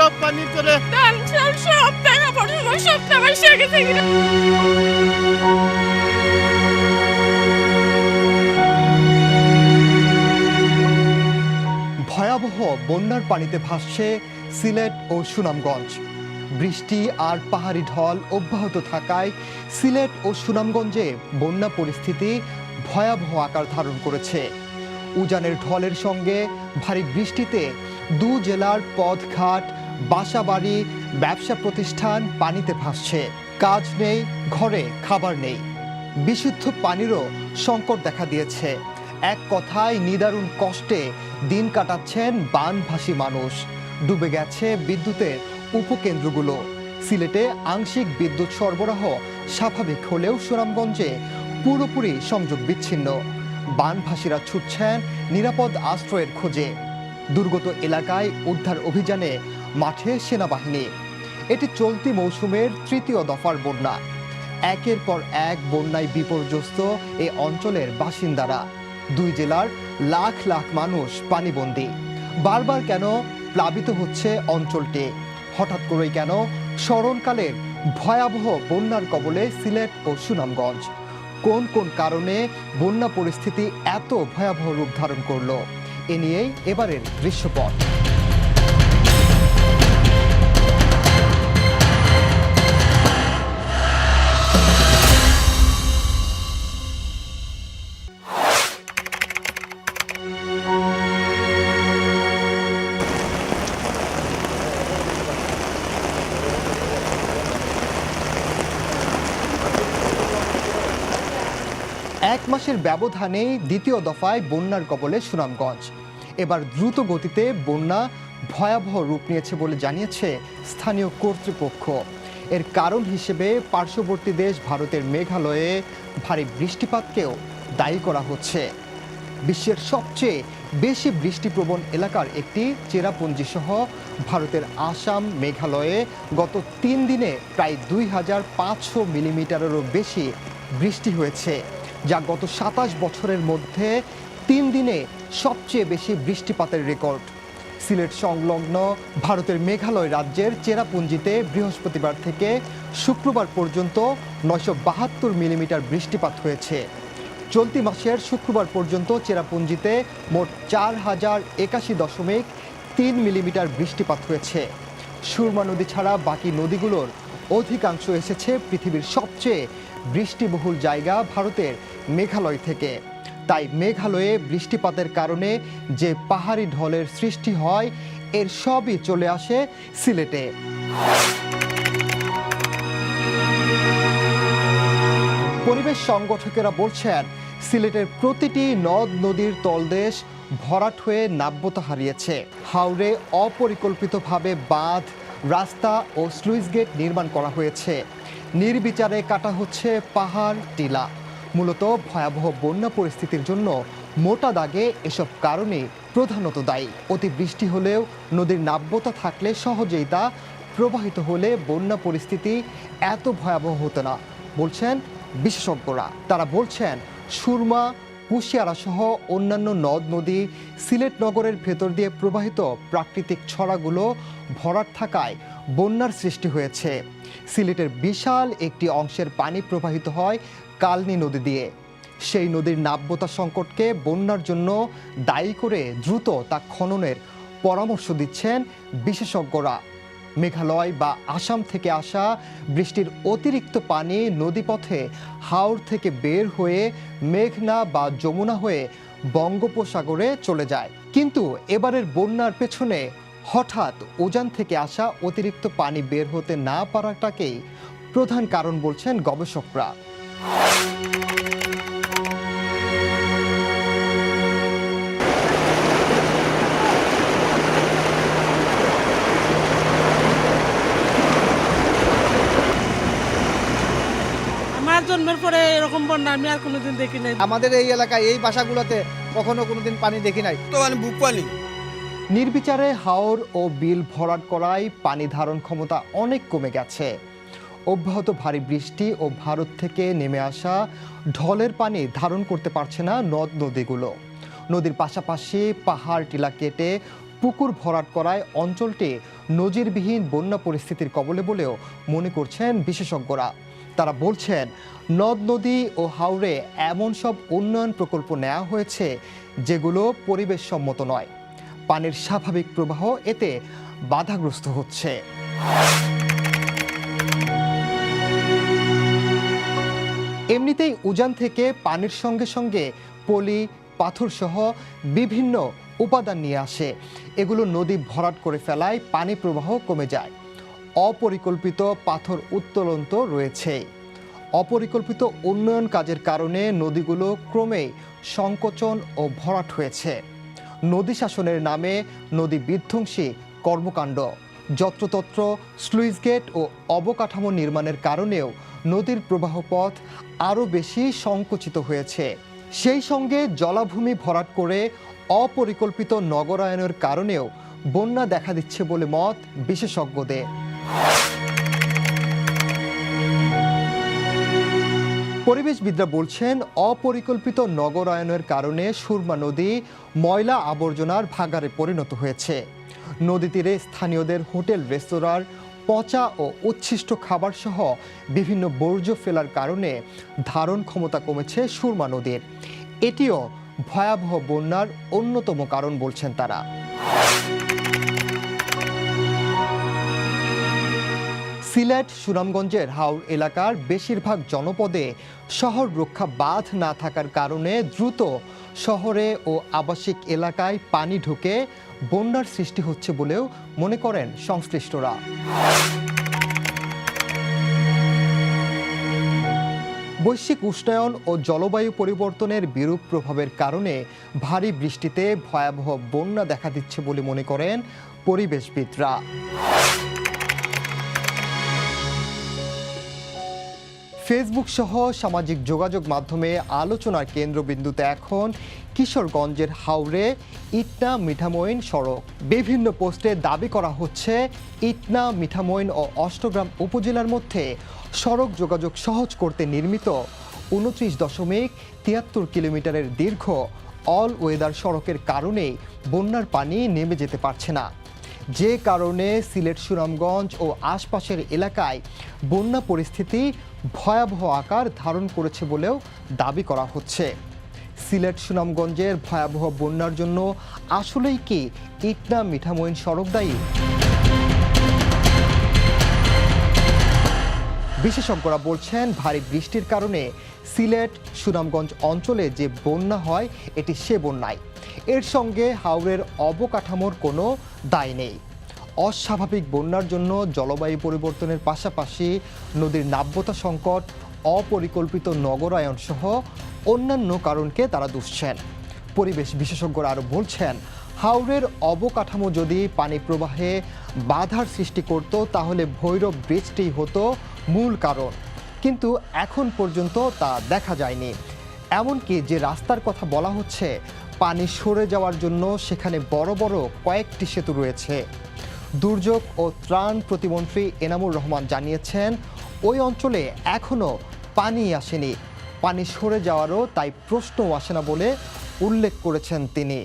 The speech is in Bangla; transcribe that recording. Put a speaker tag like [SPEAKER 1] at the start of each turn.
[SPEAKER 1] সব পানি চলে
[SPEAKER 2] ধান চাল সব টাকা সব টাকা সে গেছে
[SPEAKER 3] ভয়াবহ বন্যার পানিতে ভাসছে সিলেট ও সুনামগঞ্জ। বৃষ্টি আর পাহাড়ি ঢল অব্যাহত থাকায় সিলেট ও সুনামগঞ্জে বন্যা পরিস্থিতি ভয়াবহ আকার ধারণ করেছে। উজানের ঢলের সঙ্গে ভারী বৃষ্টিতে দু জেলার পথঘাট বাসাবাড়ি ব্যবসা প্রতিষ্ঠান পানিতে ভাসছে। কাজ নেই, ঘরে খাবার নেই। বিশুদ্ধ পানিরও সংকট দেখা দিয়েছে। এক কথায় নিদারুণ কষ্টে দিন কাটাচ্ছেন বানভাসী মানুষ। ডুবে গেছে বিদ্যুতের উপকেন্দ্রগুলো। সিলেটে আংশিক বিদ্যুৎ সরবরাহ স্বাভাবিক হলেও সুনামগঞ্জে পুরোপুরি সংযোগ বিচ্ছিন্ন। বানভাসীরা ছুটছেন নিরাপদ আশ্রয়ের খোঁজে। দুর্গত এলাকায় উদ্ধার অভিযানে মাঠে সেনাবাহিনী। এটি চলতি মৌসুমের তৃতীয় দফার বন্যা। একের পর এক বন্যায় বিপর্যস্ত এ অঞ্চলের বাসিন্দারা। দুই জেলার লাখ লাখ মানুষ পানিবন্দী। বারবার কেন প্লাবিত হচ্ছে অঞ্চলটি? হঠাৎ করেই কেন স্মরণকালের ভয়াবহ বন্যার কবলে সিলেট ও সুনামগঞ্জ? কোন কোন কারণে বন্যা পরিস্থিতি এত ভয়াবহ রূপ ধারণ করল? এ নিয়েই এবারের দৃশ্যপট। এক মাসের ব্যবধানে দ্বিতীয় দফায় বন্যার কবলে সুনামগঞ্জ। এবার দ্রুত গতিতে বন্যা ভয়াবহ রূপ নিয়েছে বলে জানিয়েছে স্থানীয় কর্তৃপক্ষ। এর কারণ হিসেবে পার্শ্ববর্তী দেশ ভারতের মেঘালয়ে ভারী বৃষ্টিপাতকেও দায়ী করা হচ্ছে। বিশ্বের সবচেয়ে বেশি বৃষ্টিপ্রবণ এলাকার একটি চেরাপুঞ্জি সহ ভারতের আসাম, মেঘালয়ে গত তিন দিনে প্রায় দুই হাজার পাঁচশো মিলিমিটারেরও বেশি বৃষ্টি হয়েছে। যা গত সাতাশ বছরের মধ্যে তিন দিনে সবচেয়ে বেশি বৃষ্টিপাতের রেকর্ড। সিলেট সংলগ্ন ভারতের মেঘালয় রাজ্যের চেরাপুঞ্জিতে বৃহস্পতিবার থেকে শুক্রবার পর্যন্ত নয়শো বাহাত্তর মিলিমিটার বৃষ্টিপাত হয়েছে। চলতি মাসের শুক্রবার পর্যন্ত চেরাপুঞ্জিতে মোট চার হাজার একাশি দশমিক তিন মিলিমিটার বৃষ্টিপাত হয়েছে। সুরমা নদী ছাড়া বাকি নদীগুলোর অধিকাংশ এসেছে পৃথিবীর সবচেয়ে বৃষ্টিবহুল জায়গা ভারতের মেঘালয় থেকে। তাই মেঘালয়ে বৃষ্টিপাতের কারণে যে পাহাড়ি ঢলের সৃষ্টি হয়, এর সবই চলে আসে সিলেটে। পরিবেশ সংগঠকেরা বলছেন, সিলেটের প্রতিটি নদ নদীর তলদেশ ভরাট হয়ে নাব্যতা হারিয়েছে। হাওড়ে অপরিকল্পিতভাবে বাঁধ, রাস্তা ও স্লুইস গেট নির্মাণ করা হয়েছে। নির্বিচারে কাটা হচ্ছে পাহাড়, টিলা। মূলত ভয়াবহ বন্যা পরিস্থিতির জন্য মোটা দাগে এসব কারণে প্রধানত দায়ী। অতিবৃষ্টি হলেও নদীর নাব্যতা থাকলে সহজেই তা প্রবাহিত হলে বন্যা পরিস্থিতি এত ভয়াবহ হতো না, বলছেন বিশেষজ্ঞরা। তারা বলছেন, সুরমা, কুশিয়ারা সহ অন্যান্য নদ, নদী, সিলেট নগরের ভেতর দিয়ে প্রবাহিত প্রাকৃতিক ছড়াগুলো ভরাট থাকায় বন্যার সৃষ্টি হয়েছে। সিলেটের বিশাল একটি অংশের পানি প্রবাহিত হয় কালনি নদী দিয়ে। সেই নদীর নাব্যতা সংকটকে বন্যার জন্য দায়ী করে দ্রুত তা খননের পরামর্শ দিচ্ছেন বিশেষজ্ঞরা। মেঘালয় বা আসাম থেকে আসা বৃষ্টির অতিরিক্ত পানি নদীপথে হাওড় থেকে বের হয়ে মেঘনা বা যমুনা হয়ে বঙ্গোপসাগরে চলে যায়। কিন্তু এবারের বন্যার পেছনে হঠাৎ উজান থেকে আসা অতিরিক্ত পানি বের হতে না পারাটাকেই প্রধান কারণ বলছেন গবেষকরা।
[SPEAKER 4] আমার জন্মের পরে এরকম বন্যা আমি আর কোনোদিন দেখি নাই।
[SPEAKER 5] আমাদের এই এলাকায় এই বাসাগুলোতে কখনো কোনোদিন পানি দেখি নাই।
[SPEAKER 1] তো মানে বুক পানি?
[SPEAKER 3] নির্বিচারে হাওর ও বিল ভরাট করায় পানি ধারণ ক্ষমতা অনেক কমে গেছে। অব্যাহত ভারী বৃষ্টি ও ভারত থেকে নেমে আসা ঢলের পানি ধারণ করতে পারছে না নদ নদীগুলো। নদীর পাশাপাশি পাহাড় টিলা কেটে পুকুর ভরাট করায় অঞ্চলটি নজিরবিহীন বন্যা পরিস্থিতির কবলে বলেও মনে করছেন বিশেষজ্ঞরা। তারা বলছেন, নদ, নদী ও হাওরে এমন সব উন্নয়ন প্রকল্প নেওয়া হয়েছে যেগুলো পরিবেশ সম্মত নয়। পানির স্বাভাবিক প্রবাহ এতে বাধাগ্রস্ত হচ্ছে। এমনিতেই উজান থেকে পানির সঙ্গে সঙ্গে পলি, পাথরসহ বিভিন্ন উপাদান নিয়ে আসে। এগুলো নদী ভরাট করে ফেলায় পানি প্রবাহ কমে যায়। অপরিকল্পিত পাথর উত্তোলন তো রয়েছে অপরিকল্পিত উন্নয়ন কাজের কারণে নদীগুলো ক্রমেই সংকোচন ও ভরাট হয়েছে। নদী শাসনের নামে নদী বিধ্বংসী কর্মকাণ্ড। যত্রতত্র, স্লুইস গেট ও অবকাঠামো নির্মাণের কারণেও নদীর প্রবাহ পথ আরও বেশি সংকুচিত হয়েছে। সেই সঙ্গে জলাভূমি ভরাট করে অপরিকল্পিত নগরায়নের কারণেও বন্যা দেখা দিচ্ছে বলে মত বিশেষজ্ঞদের। পরিবেশবিদরা বলছেন, অপরিকল্পিত নগরায়নের কারণে সুরমা নদী ময়লা আবর্জনার ভাগারে পরিণত হয়েছে। নদী তীরে স্থানীয়দের হোটেল, রেস্তোরাঁর পচা ও উচ্ছিষ্ট খাবার সহ বিভিন্ন বর্জ্য ফেলার কারণে ধারণ ক্ষমতা কমেছে সুরমা নদীর। এটিও ভয়াবহ বন্যার অন্যতম কারণ বলছেন তারা। সিলেট, সুনামগঞ্জের হাওর এলাকার বেশিরভাগ জনপদে শহর রক্ষা বাঁধ না থাকার কারণে দ্রুত শহরে ও আবাসিক এলাকায় পানি ঢুকে বন্যার সৃষ্টি হচ্ছে বলেও মনে করেন সংশ্লিষ্টরা। বৈশ্বিক উষ্ণায়ন ও জলবায়ু পরিবর্তনের বিরূপ প্রভাবের কারণে ভারী বৃষ্টিতে ভয়াবহ বন্যা দেখা দিচ্ছে বলে মনে করেন পরিবেশবিদরা। ফেসবুক সহ সামাজিক যোগাযোগ মাধ্যমে আলোচনার কেন্দ্রবিন্দুতে এখন কিশোরগঞ্জের হাওড়ে ইটনা মিঠামইন সড়ক। বিভিন্ন পোস্টে দাবি করা হচ্ছে, ইটনা মিঠামইন ও অষ্টগ্রাম উপজেলার মধ্যে সড়ক যোগাযোগ সহজ করতে নির্মিত উনত্রিশ দশমিক তিয়াত্তর কিলোমিটারের দীর্ঘ অল ওয়েদার সড়কের কারণেই বন্যার পানি নেমে যেতে পারছে না। যে কারণে সিলেট, সুনামগঞ্জ ও আশপাশের এলাকায় বন্যা পরিস্থিতি ভয়াবহ আকার ধারণ করেছে বলেও দাবি করা হচ্ছে। সিলেট, সুনামগঞ্জের ভয়াবহ বন্যার জন্য আসলেই কি ইটনা মিঠামইন সড়ক দায়ী? বিশেষজ্ঞরা বলছেন, ভারী বৃষ্টির কারণে সিলেট, সুনামগঞ্জ অঞ্চলে যে বন্যা হয়, এটি সে বন্যায়। এর সঙ্গে হাওরের অবকাঠামোর কোনো দায় নেই। অস্বাভাবিক বন্যার জন্য জলবায়ু পরিবর্তনের পাশাপাশি নদীর নাব্যতা সংকট, অপরিকল্পিত নগরায়ন সহ অন্যান্য কারণকে তারা দুষছেন। পরিবেশ বিশেষজ্ঞরা আরও বলছেন, হাওরের অবকাঠামো যদি পানি প্রবাহে বাধার সৃষ্টি করত, তাহলে ভৈরব ব্রিজটি হতো মূল কারণ। কিন্তু এখন পর্যন্ত তা দেখা যায়নি। এমনকি যে রাস্তার কথা বলা হচ্ছে পানি সরে যাওয়ার জন্য সেখানে বড় বড় কয়েকটি সেতু রয়েছে। দুর্যোগ ও ত্রাণ প্রতিমন্ত্রী এনামুর রহমান জানিয়েছেন, ওই অঞ্চলে এখনও পানি আসেনি। পানি সরে যাওয়ারও তাই প্রশ্নও আসে না বলে উল্লেখ করেছেন তিনি।